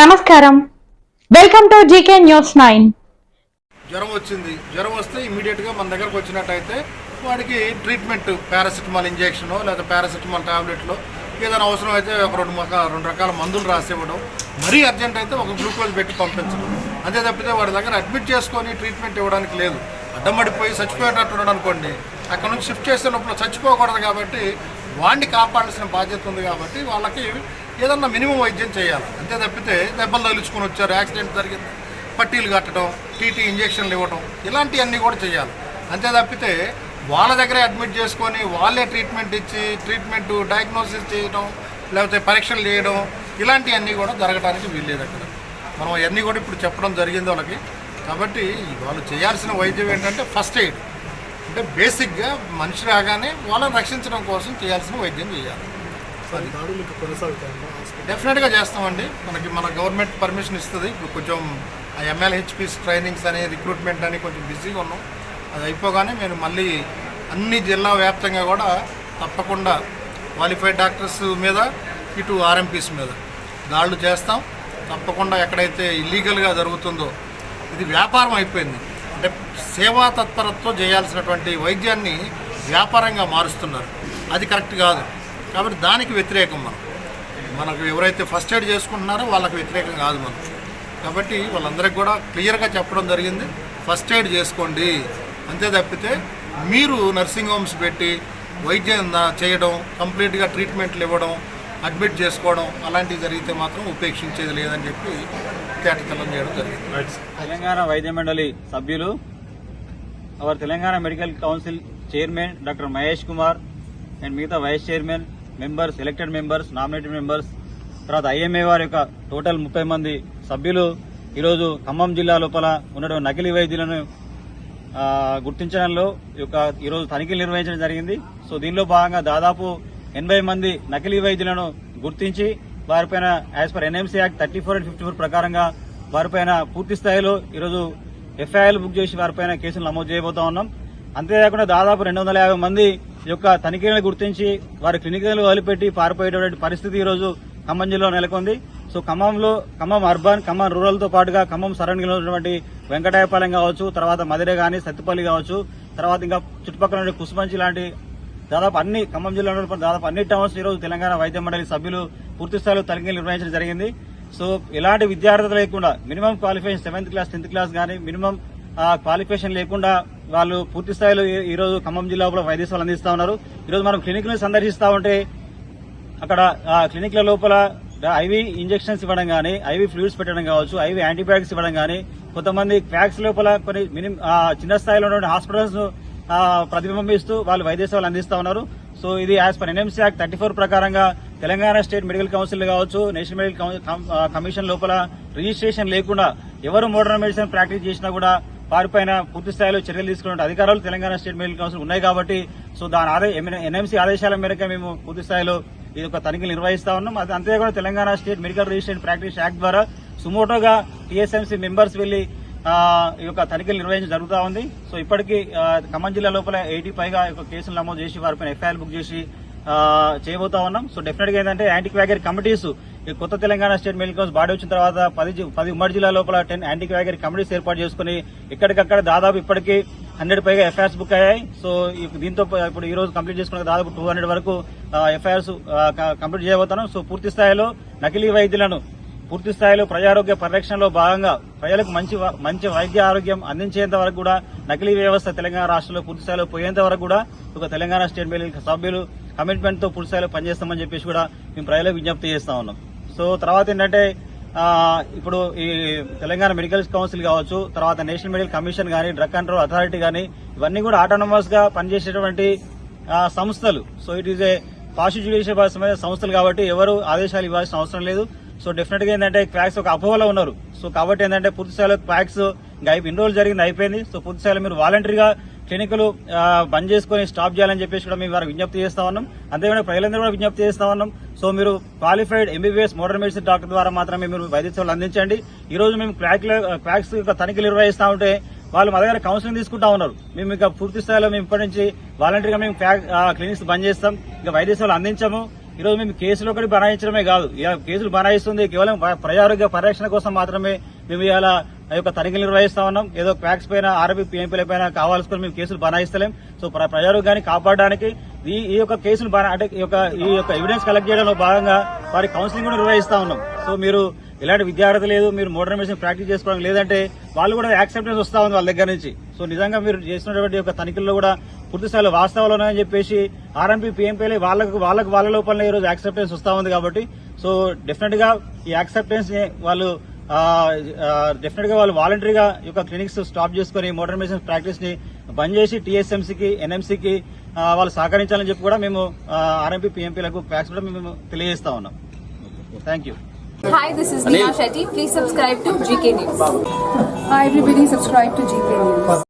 నమస్కారం. Welcome to GK news nine జ్వరం వచ్చింది. జ్వరం వస్తే ఇమీడియట్గా మన దగ్గరకు వచ్చినట్టయితే వాడికి ట్రీట్మెంట్ పారాసిటమాల్ ఇంజెక్షన్ లేదా పారాసిటమాల్ టాబ్లెట్లో ఏదైనా అవసరం అయితే ఒక రెండు రెండు రకాల మందులు రాసి ఇవ్వడం మరీ అర్జెంట్ అయితే ఒక గ్లూకోజ్ పెట్టి పంపించడం. అంతే తప్పితే వాడి దగ్గర అడ్మిట్ చేసుకొని ట్రీట్మెంట్ ఇవ్వడానికి లేదు. అడ్డమడిపోయి చచ్చిపోయేటట్టు ఉన్నాడు అనుకోండి అక్కడ నుంచి షిఫ్ట్ చేసినప్పుడు చచ్చిపోకూడదు కాబట్టి వాడిని కాపాడాల్సిన బాధ్యత ఉంది కాబట్టి వాళ్ళకి ఏదన్నా మినిమం వైద్యం చేయాలి. అంతే తప్పితే దెబ్బలు తగిలించుకొని వచ్చారు యాక్సిడెంట్ జరిగింది పట్టీలు కట్టడం టీటీ ఇంజక్షన్లు ఇవ్వడం ఇలాంటివన్నీ కూడా చేయాలి. అంతే తప్పితే వాళ్ళ దగ్గరే అడ్మిట్ చేసుకొని వాళ్ళే ట్రీట్మెంట్ ఇచ్చి ట్రీట్మెంట్ డయాగ్నోసిస్ చేయడం లేకపోతే పరీక్షలు చేయడం ఇలాంటివన్నీ కూడా జరగడానికి వీల్లేదు అక్కడ. మనం అవన్నీ కూడా ఇప్పుడు చెప్పడం జరిగింది వాళ్ళకి. కాబట్టి వాళ్ళు చేయాల్సిన వైద్యం ఏంటంటే ఫస్ట్ ఎయిడ్. అంటే బేసిక్గా మనిషి రాగానే వాళ్ళని రక్షించడం కోసం చేయాల్సిన వైద్యం చేయాలి. డెఫినెట్గా చేస్తామండి. మనకి మన గవర్నమెంట్ పర్మిషన్ ఇస్తుంది. ఇప్పుడు కొంచెం ఆ ఎంఎల్హెచ్పిస్ ట్రైనింగ్స్ అని రిక్రూట్మెంట్ అని కొంచెం బిజీగా ఉన్నాం. అది అయిపోగానే మేము మళ్ళీ అన్ని జిల్లా వ్యాప్తంగా కూడా తప్పకుండా క్వాలిఫైడ్ డాక్టర్స్ మీద ఇటు ఆర్ఎంపీస్ మీద దాడులు చేస్తాం. తప్పకుండా ఎక్కడైతే ఇల్లీగల్గా జరుగుతుందో ఇది వ్యాపారం అయిపోయింది. అంటే సేవా తత్పరతతో చేయాల్సినటువంటి వైద్యాన్ని వ్యాపారంగా మారుస్తున్నారు. అది కరెక్ట్ కాదు. కాబట్టి దానికి వ్యతిరేకం మనం. మనకు ఎవరైతే ఫస్ట్ ఎయిడ్ చేసుకుంటున్నారో వాళ్ళకి వ్యతిరేకం కాదు మనం. కాబట్టి వాళ్ళందరికీ కూడా క్లియర్గా చెప్పడం జరిగింది. ఫస్ట్ ఎయిడ్ చేసుకోండి. అంతే తప్పితే మీరు నర్సింగ్ హోమ్స్ పెట్టి వైద్యం దా- చేయడం కంప్లీట్గా ట్రీట్మెంట్లు ఇవ్వడం అడ్మిట్ చేసుకోవడం అలాంటివి జరిగితే మాత్రం ఉపేక్షించేది లేదని చెప్పి తేటతెల్లం చేయడం జరిగింది. తెలంగాణ వైద్య మండలి సభ్యులు our Telangana medical council chairman doctor Mahesh Kumar and మిగతా vice chairman members elected members nominated members తర్వాత ఐఎంఏ వారి యొక్క టోటల్ ముప్పై మంది సభ్యులు ఈరోజు ఖమ్మం జిల్లా లోపల ఉన్న నకిలీ వైద్యులను గుర్తించడంలో యొక్క ఈరోజు తనిఖీలు నిర్వహించడం జరిగింది. సో దీనిలో భాగంగా దాదాపు ఎనభై మంది నకిలీ వైద్యులను గుర్తించి వారిపైన as per NMC act thirty four and fifty four ప్రకారంగా వారిపైన పూర్తి స్థాయిలో ఈరోజు ఎఫ్ఐఆర్లు బుక్ చేసి వారిపైన కేసులు నమోదు చేయబోతా ఉన్నాం. అంతేకాకుండా దాదాపు రెండు వందల యాభై మంది యొక్క తనిఖీలను గుర్తించి వారి క్లినిక్లను వదిలిపెట్టి పారిపోయేటువంటి పరిస్థితి ఈరోజు ఖమ్మం జిల్లాలో నెలకొంది. సో ఖమ్మంలో ఖమ్మం అర్బన్ ఖమ్మం రూరల్తో పాటుగా ఖమ్మం సరౌండింగ్లో ఉన్నటువంటి వెంకటాయపాలెం కావచ్చు తర్వాత మదిరే గాని సత్తుపల్లి కావచ్చు తర్వాత ఇంకా చుట్టుపక్కల కుసుమంచి లాంటి దాదాపు అన్ని ఖమ్మం జిల్లాలో దాదాపు అన్ని టౌన్స్ ఈ రోజు తెలంగాణ వైద్య మండలి సభ్యులు పూర్తిస్థాయిలో తనిఖీలు నిర్వహించడం జరిగింది. సో ఇలాంటి విద్యార్థులు లేకుండా minimum qualification seventh class tenth class కానీ మినిమం క్వాలిఫికేషన్ లేకుండా వాళ్ళు పూర్తి స్థాయిలో ఈరోజు ఖమ్మం జిల్లా లోపల వైద్య సేవలు అందిస్తా ఉన్నారు. ఈరోజు మనం క్లినిక్ సందర్శిస్తూ ఉంటే అక్కడ ఆ క్లినిక్ల లోపల ఐవి ఇంజెక్షన్స్ ఇవ్వడం కానీ ఐవి ఫ్లూయిడ్స్ పెట్టడం కావచ్చు ఐవి యాంటీబయాటిక్స్ ఇవ్వడం కానీ కొంతమంది ఫ్యాక్స్ లోపల కొన్ని మినిమం చిన్న స్థాయిలో ఉన్న హాస్పిటల్స్ ప్రతిబింబిస్తూ వాళ్ళు వైద్య సేవలు అందిస్తా ఉన్నారు. సో ఇది as per NMC act thirty four ప్రకారంగా తెలంగాణ స్టేట్ మెడికల్ కౌన్సిల్ కావచ్చు నేషనల్ మెడికల్ కమిషన్ లోపల రిజిస్ట్రేషన్ లేకుండా ఎవరు మోడర్న్ మెడిసిన్ ప్రాక్టీస్ చేసినా కూడా వారిపైన పూర్తి స్థాయిలో చర్యలు తీసుకునే అధికారాలు తెలంగాణ స్టేట్ మెడికల్ కౌన్సిల్ ఉన్నాయి కాబట్టి సో దాని ఆదే ఎన్ఎంసీ ఆదేశాల మేరకు మేము పూర్తి స్థాయిలో ఇది ఒక తనిఖీలు నిర్వహిస్తా ఉన్నాం. అది అంతేకాకుండా Telangana state medical registration practice act ద్వారా సుమోటోగా టీఎస్ఎంసీ మెంబర్స్ వెళ్ళి ఈ యొక్క తనిఖీలు నిర్వహించడం జరుగుతూ ఉంది. సో ఇప్పటికీ ఖమ్మం జిల్లా లోపల ఎయిటీ పైగా ఒక కేసులు నమోదు చేసి వారిపైన ఎఫ్ఐఆర్ బుక్ చేసి చేయబోతా ఉన్నాం. సో డెఫినెట్గా ఏంటంటే యాంటీ క్వాగర్ కమిటీస్ కొత్త Telangana state medical council body వచ్చిన తర్వాత పది పది ఉమ్మడి జిల్లా లోపల టెన్ యాంటీ క్వాగర్ కమిటీస్ ఏర్పాటు చేసుకుని ఎక్కడికక్కడ దాదాపు ఇప్పటికీ హండ్రెడ్ పైగా ఎఫ్ఐఆర్స్ బుక్ అయ్యాయి. సో దీంతో ఇప్పుడు ఈ రోజు కంప్లీట్ చేసుకున్న దాదాపు టూ హండ్రెడ్ వరకు ఎఫ్ఐఆర్స్ కంప్లీట్ చేయబోతున్నాం. సో పూర్తి స్థాయిలో నకిలీ వైద్యులను పూర్తి స్థాయిలో ప్రజారోగ్య పరిరక్షణలో భాగంగా ప్రజలకు మంచి మంచి వైద్య ఆరోగ్యం అందించేంత వరకు కూడా నకిలీ వ్యవస్థ తెలంగాణ రాష్ట్రంలో పూర్తి స్థాయిలో పోయేంత వరకు కూడా ఒక తెలంగాణ స్టేట్ మెడికల్ సభ్యులు కమిట్మెంట్తో పూర్తి స్థాయిలో పనిచేస్తామని చెప్పేసి కూడా మేము ప్రజలకు విజ్ఞప్తి చేస్తా ఉన్నాం. సో తర్వాత ఏంటంటే ఇప్పుడు ఈ తెలంగాణ మెడికల్ కౌన్సిల్ కావచ్చు తర్వాత నేషనల్ మెడికల్ కమిషన్ కానీ డ్రగ్ కంట్రోల్ అథారిటీ కానీ ఇవన్నీ కూడా ఆటోనమస్గా పనిచేసేటువంటి సంస్థలు. So it is a quasi judicial సంస్థలు కాబట్టి ఎవరు ఆదేశాలు ఇవ్వాల్సిన అవసరం లేదు. సో డెఫినెట్గా ఏంటంటే క్వాక్స్ ఒక అపోహలో ఉన్నారు. సో కాబట్టి ఏంటంటే పూర్తి స్థాయిలో క్వాక్స్ ఇంకా ఇన్ని రోజులు జరిగింది అయిపోయింది. సో పూర్తి స్థాయిలో మీరు వాలంటరీగా క్లినిక్లు బంద్ చేసుకుని స్టాప్ చేయాలని చెప్పేసి కూడా మేము వారికి విజ్ఞప్తి చేస్తా ఉన్నాం. అంతేకాకుండా ప్రజలందరూ కూడా విజ్ఞప్తి చేస్తా ఉన్నాం. సో మీరు qualified MBBS modern medicine doctor ద్వారా మాత్రమే మీరు వైద్య సేవలు అందించండి. ఈ రోజు మేము క్వాక్ క్వాక్స్ తనిఖీలు నిర్వహిస్తా ఉంటే వాళ్ళు మా దగ్గర కౌన్సిలింగ్ తీసుకుంటా ఉన్నారు. మేము ఇక పూర్తి స్థాయిలో మేము ఇప్పటి నుంచి వాలంటీర్గా మేము క్లినిక్స్ బంద్ చేస్తాం. ఇంకా వైద్య సేవలు అందించము ఈరోజు మేము కేసులు ఒకటి బనాయించడమే కాదు. ఇలా కేసులు బనాయిస్తుంది. కేవలం ప్రజారోగ్య పరిరక్షణ కోసం మాత్రమే మేము ఇలా ఆ యొక్క తనిఖీలు నిర్వహిస్తా ఉన్నాం. ఏదో క్వాక్స్ పైన ఆర్బీ పీఎంపీల పైన కావాల్సుకొని మేము కేసులు బనాయిస్తలేం. సో ప్ర- ప్రజారోగ్యాన్ని కాపాడడానికి ఈ ఈ యొక్క కేసులు అంటే ఈ యొక్క ఈ యొక్క ఎవిడెన్స్ కలెక్ట్ చేయడంలో భాగంగా వారి కౌన్సిలింగ్ కూడా నిర్వహిస్తా ఉన్నాం. సో మీరు ఇలాంటి విద్యార్థి లేదు మీరు మోడర్న్ మెడిసిన్ ప్రాక్టీస్ చేసుకోవడం లేదంటే వాళ్ళు కూడా యాక్సెప్టెన్స్ వస్తా ఉంది వాళ్ళ దగ్గర నుంచి. సో నిజంగా మీరు చేసినటువంటి యొక్క తనిఖీల్లో కూడా పూర్తి స్థాయిలో వాస్తవాలు ఉన్నాయని చెప్పేసి ఆర్ఎంపీ పీఎంపీలే వాళ్ళకు వాళ్ళకు వాళ్ళ లోపల ఈ రోజు యాక్సెప్టెన్స్ వస్తా ఉంది కాబట్టి. సో డెఫినెట్గా ఈ యాక్సెప్టెన్స్ వాళ్ళు డెఫినెట్గా వాళ్ళు వాలంటరీగా ఈ యొక్క క్లినిక్స్ స్టాప్ చేసుకుని మోడర్న్ మెడిసిన్ ప్రాక్టీస్ని బంద్ చేసి టీఎస్ఎంసీకి ఎన్ఎంసీకి వాళ్ళు సహకరించాలని చెప్పి కూడా మేము ఆర్ఎంపీ పీఎంపీలకు ఫ్యాక్స్ కూడా మేము తెలియజేస్తా ఉన్నాం thank you Hi, this is Neha Shetty. Please subscribe to GK News. Hi everybody, subscribe to GK News.